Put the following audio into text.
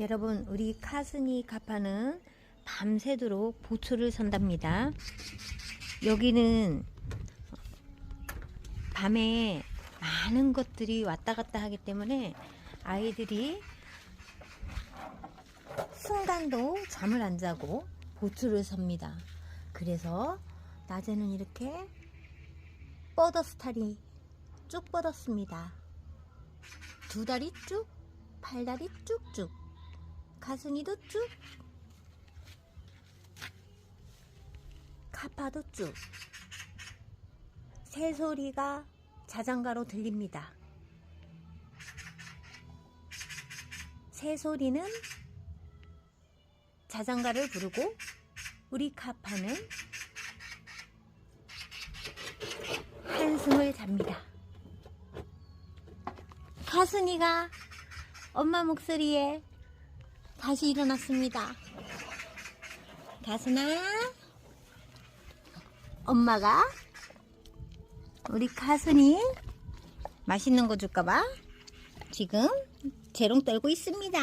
여러분 우리 카스니 카파는 밤새도록 보초를 선답니다. 여기는 밤에 많은 것들이 왔다 갔다 하기 때문에 아이들이 순간도 잠을 안 자고 보초를 섭니다. 그래서 낮에는 이렇게 뻗어스타리 쭉 뻗었습니다. 두 다리 쭉, 팔다리 쭉쭉, 가슴이도 쭉, 카파도 쭉. 새소리가 자장가로 들립니다. 새소리는 자장가를 부르고 우리 카파는 한숨을 잡니다. 가순이가 엄마 목소리에 다시 일어났습니다. 가순아, 엄마가 우리 가순이 맛있는 거 줄까봐 지금 재롱 떨고 있습니다.